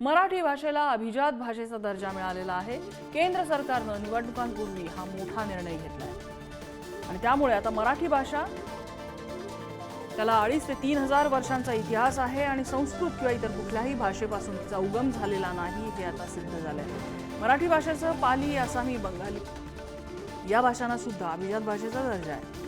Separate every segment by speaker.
Speaker 1: मराठी भाषेला अभिजात भाषेचा दर्जा मिळालेला आहे. केंद्र सरकारनं निवडणुकांपूर्वी हा मोठा निर्णय घेतला आहे आणि त्यामुळे आता मराठी भाषा त्याला अडीच ते तीन हजार वर्षांचा इतिहास आहे आणि संस्कृत किंवा इतर कुठल्याही भाषेपासून तिचा उगम झालेला नाही हे आता सिद्ध झालं आहे मराठी भाषेचं पाली आसामी बंगाली या भाषांना सुद्धा अभिजात भाषेचा दर्जा आहे.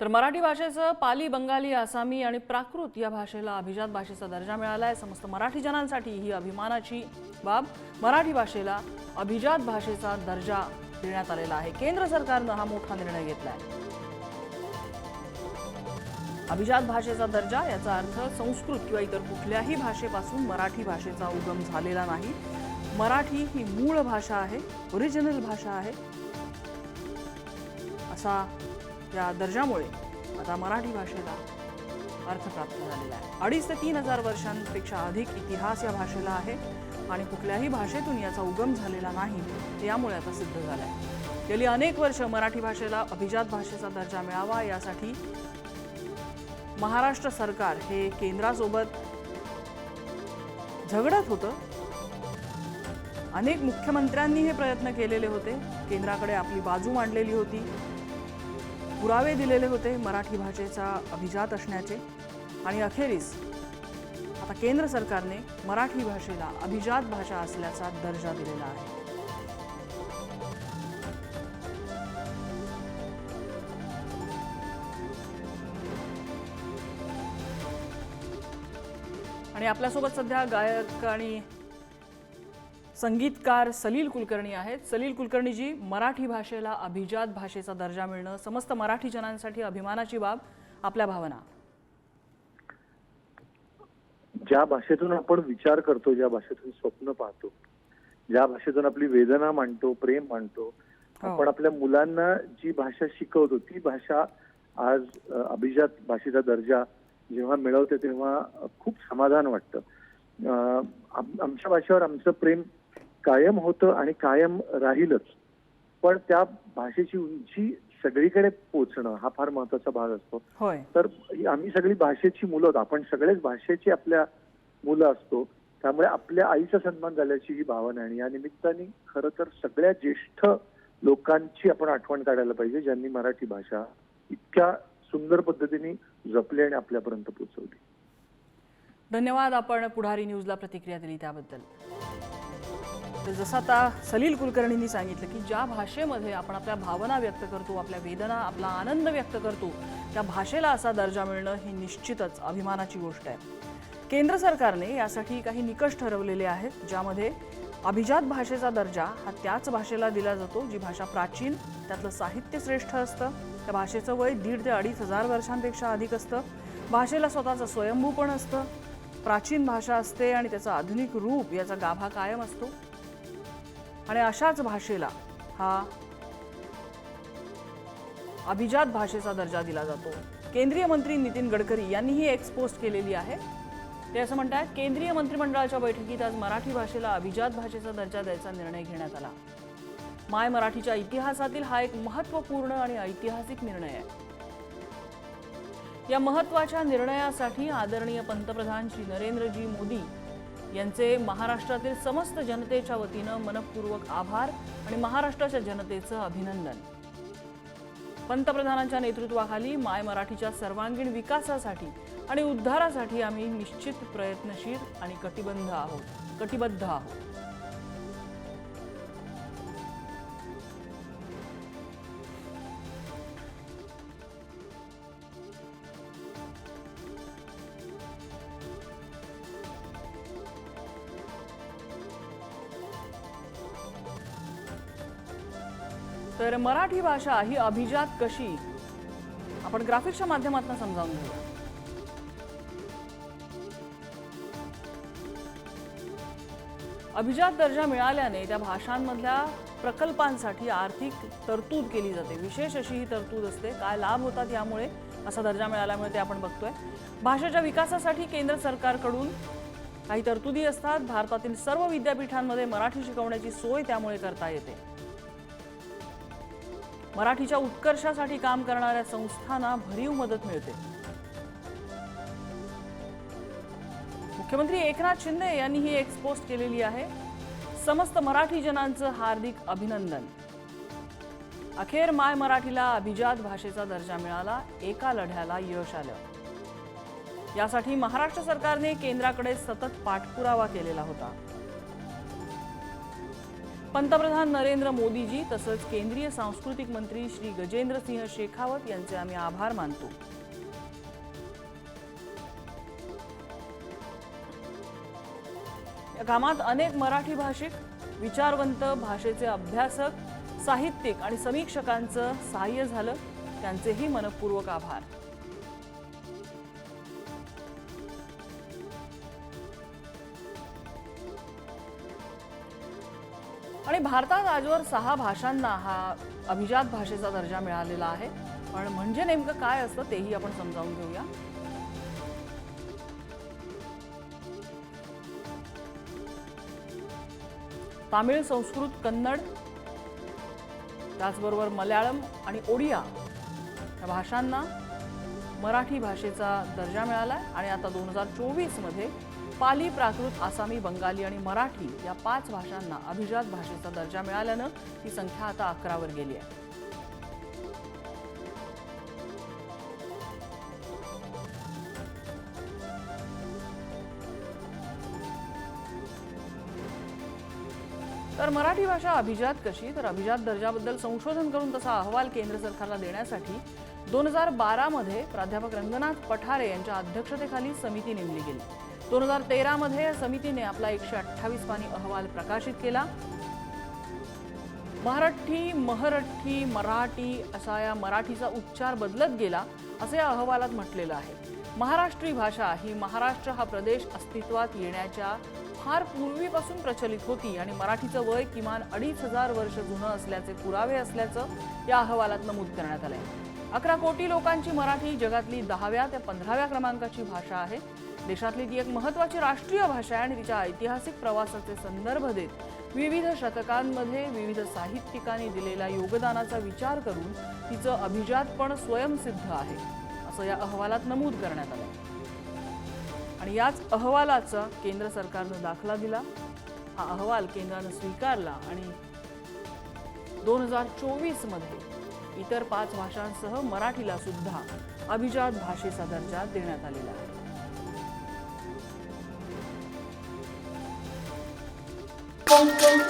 Speaker 1: तर मराठी भाषेचं पाली बंगाली आसामी आणि प्राकृत या भाषेला अभिजात भाषेचा दर्जा मिळाला आहे समस्त मराठी जनांसाठी ही अभिमानाची बाब मराठी भाषेला अभिजात भाषेचा दर्जा देण्यात आलेला आहे. केंद्र सरकारनं हा मोठा निर्णय घेतला आहे अभिजात भाषेचा दर्जा याचा अर्थ संस्कृत किंवा इतर कुठल्याही भाषेपासून मराठी भाषेचा उगम झालेला नाही. मराठी ही मूळ भाषा आहे ओरिजिनल भाषा आहे. असा या दर्जामुळे आता मराठी भाषेला अर्थ प्राप्त झालेला आहे. अडीच ते तीन हजार वर्षांपेक्षा अधिक इतिहास या भाषेला आहे आणि कुठल्याही भाषेतून याचा उगम झालेला नाही हे यामुळे आता सिद्ध झालं आहे. गेली अनेक वर्ष मराठी भाषेला अभिजात भाषेचा दर्जा मिळावा यासाठी महाराष्ट्र सरकार हे केंद्रासोबत झगडत होतं. अनेक मुख्यमंत्र्यांनी हे प्रयत्न केलेले होते. केंद्राकडे आपली बाजू मांडलेली होती. पुरावे दिलेले होते मराठी भाषेचा अभिजात असण्याचे. आणि अखेरीस आता केंद्र सरकारने मराठी भाषेला अभिजात भाषा असल्याचा दर्जा दिलेला आहे. आणि आपल्यासोबत सध्या गायक आणि संगीतकार सलील कुलकर्णी आहेत. सलील कुलकर्णीजी मराठी भाषेला अभिजात भाषेचा दर्जा मिळणं समस्त मराठी जनांसाठी अभिमानाची बाब आपल्या भावना.
Speaker 2: ज्या भाषेतून आपण विचार करतो ज्या भाषेतून स्वप्न पाहतो ज्या भाषेतून आपली वेदना मांडतो प्रेम मांडतो
Speaker 1: हो.
Speaker 2: आपण आपल्या मुलांना जी भाषा शिकवतो ती भाषा आज अभिजात भाषेचा दर्जा जेव्हा मिळवते तेव्हा खूप समाधान वाटतं. आमच्या भाषेवर आमचं प्रेम कायम होतं आणि कायम राहीलच. पण त्या भाषेची उंची सगळीकडे पोचणं हा फार महत्त्वाचा भाग असतो. तर आम्ही सगळी भाषेची मुलं आपण सगळेच भाषेची आपल्या मुलं असतो. त्यामुळे आपल्या आईचा सन्मान झाल्याची ही भावना आहे आणि या निमित्ताने खरं तर सगळ्या ज्येष्ठ लोकांची आपण आठवण काढायला पाहिजे ज्यांनी मराठी भाषा इतक्या सुंदर पद्धतीने जपली आणि आपल्यापर्यंत पोहोचवली
Speaker 1: धन्यवाद आपण पुढारी न्यूजला प्रतिक्रिया दिली त्याबद्दल. जसं आता सलील कुलकर्णींनी सांगितलं की ज्या भाषेमध्ये आपण आपल्या भावना व्यक्त करतो आपल्या वेदना आपला आनंद व्यक्त करतो त्या भाषेला असा दर्जा मिळणं ही निश्चितच अभिमानाची गोष्ट आहे. केंद्र सरकारने यासाठी काही निकष ठरवलेले आहेत ज्यामध्ये अभिजात भाषेचा दर्जा हा त्याच भाषेला दिला जातो जी भाषा प्राचीन त्यातलं साहित्य श्रेष्ठ असतं त्या भाषेचं वय दीड ते अडीच हजार वर्षांपेक्षा अधिक असतं भाषेला स्वतःचं स्वयंभू पण असतं प्राचीन भाषा असते आणि त्याचं आधुनिक रूप याचा गाभा कायम असतो. आणि अशाच भाषेला हा अभिजात भाषेचा दर्जा दिला जातो. केंद्रीय मंत्री नितीन गडकरी यांनीही एक्स केलेली आहे. ते असं म्हणतात केंद्रीय मंत्रिमंडळाच्या बैठकीत आज मराठी भाषेला अभिजात भाषेचा दर्जा द्यायचा निर्णय घेण्यात आला. माय मराठीच्या इतिहासातील हा एक महत्त्वपूर्ण आणि ऐतिहासिक निर्णय आहे. या महत्त्वाच्या निर्णयासाठी आदरणीय पंतप्रधान श्री नरेंद्रजी मोदी यांचे महाराष्ट्रातील समस्त जनतेच्या वतीनं मनपूर्वक आभार आणि महाराष्ट्राच्या जनतेचं अभिनंदन. पंतप्रधानांच्या नेतृत्वाखाली माय मराठीच्या सर्वांगीण विकासासाठी आणि उद्धारासाठी आम्ही निश्चित प्रयत्नशील आणि कटिबंध आहोत कटिबद्ध आहोत. तर मराठी भाषा ही अभिजात कशी? आपण ग्राफिक्सच्या माध्यमातून समजावून घेऊया. अभिजात दर्जा मिळाल्याने त्या भाषांमधल्या प्रकल्पांसाठी आर्थिक तरतूद केली जाते. विशेष अशी ही तरतूद असते. काय लाभ होतात यामुळे? असा दर्जा मिळाल्यामुळे ते आपण बघतोय. भाषेच्या विकासासाठी केंद्र सरकारकडून काही तरतुदी असतात. भारतातील सर्व विद्यापीठांमध्ये मराठी शिकवण्याची सोय त्यामुळे करता येते. मराठीच्या उत्कर्षासाठी काम करणाऱ्या संस्थांना भरीव मदत मिळते. मुख्यमंत्री एकनाथ शिंदे यांनी ही एक्सपोस्ट केलेली आहे. समस्त मराठी जनांचं हार्दिक अभिनंदन. अखेर माय मराठीला अभिजात भाषेचा दर्जा मिळाला एका लढ्याला यश आलं. यासाठी महाराष्ट्र सरकारने केंद्राकडे सतत पाठपुरावा केलेला होता. पंतप्रधान नरेंद्र मोदीजी तसंच केंद्रीय सांस्कृतिक मंत्री श्री गजेंद्र सिंह शेखावत यांचे आम्ही आभार मानतो. या कामात अनेक मराठी भाषिक विचारवंत भाषेचे अभ्यासक साहित्यिक आणि समीक्षकांचं सहाय्य झालं. त्यांचेही मनपूर्वक आभार. आणि भारतात आजवर सहा भाषांना हा अभिजात भाषेचा दर्जा मिळालेला आहे. पण म्हणजे नेमकं काय असतं तेही आपण समजावून घेऊया. तामिळ संस्कृत कन्नड त्याचबरोबर मल्याळम आणि ओडिया या भाषांना मराठी भाषेचा दर्जा मिळाला आणि आता दोन हजार चोवीसमध्ये पाली प्राकृत आसामी बंगाली आणि मराठी या पाच भाषांना अभिजात भाषेचा दर्जा मिळाल्यानं ही संख्या आता अकरावर गेली आहे. तर मराठी भाषा अभिजात कशी? तर अभिजात दर्जाबद्दल संशोधन करून तसा अहवाल केंद्र सरकारला देण्यासाठी दोन हजार बारामध्ये प्राध्यापक रंगनाथ पठारे यांच्या अध्यक्षतेखाली समिती नेमली गेली. दोन हजार तेरामध्ये समितीने आपला एकशे अठ्ठावीस पानी अहवाल प्रकाशित केला. मराठी महरठी मराठी असा या मराठीचा उच्चार बदलत गेला असे या अहवालात म्हटलेलं आहे. महाराष्ट्री भाषा ही महाराष्ट्र हा प्रदेश अस्तित्वात येण्याच्या फार पूर्वीपासून प्रचलित होती आणि मराठीचं वय किमान अडीच हजार वर्ष जुनं असल्याचे पुरावे असल्याचं या अहवालात नमूद करण्यात आलंय. अकरा कोटी लोकांची मराठी जगातली दहाव्या ते पंधराव्या क्रमांकाची भाषा आहे. देशातली ती एक महत्वाची राष्ट्रीय भाषा आहे आणि तिच्या ऐतिहासिक प्रवासाचे संदर्भ देत विविध शतकांमध्ये विविध साहित्यिकांनी दिलेल्या योगदानाचा विचार करून तिचं अभिजातपण स्वयंसिद्ध आहे असं या अहवालात नमूद करण्यात आलं. आणि याच अहवालाचा केंद्र सरकारनं दाखला दिला हा अहवाल केंद्रानं स्वीकारला आणि दोन हजार चोवीसमध्ये इतर पाच भाषांसह मराठीला सुद्धा अभिजात भाषेचा दर्जा देण्यात आलेला आहे.
Speaker 3: Thank you.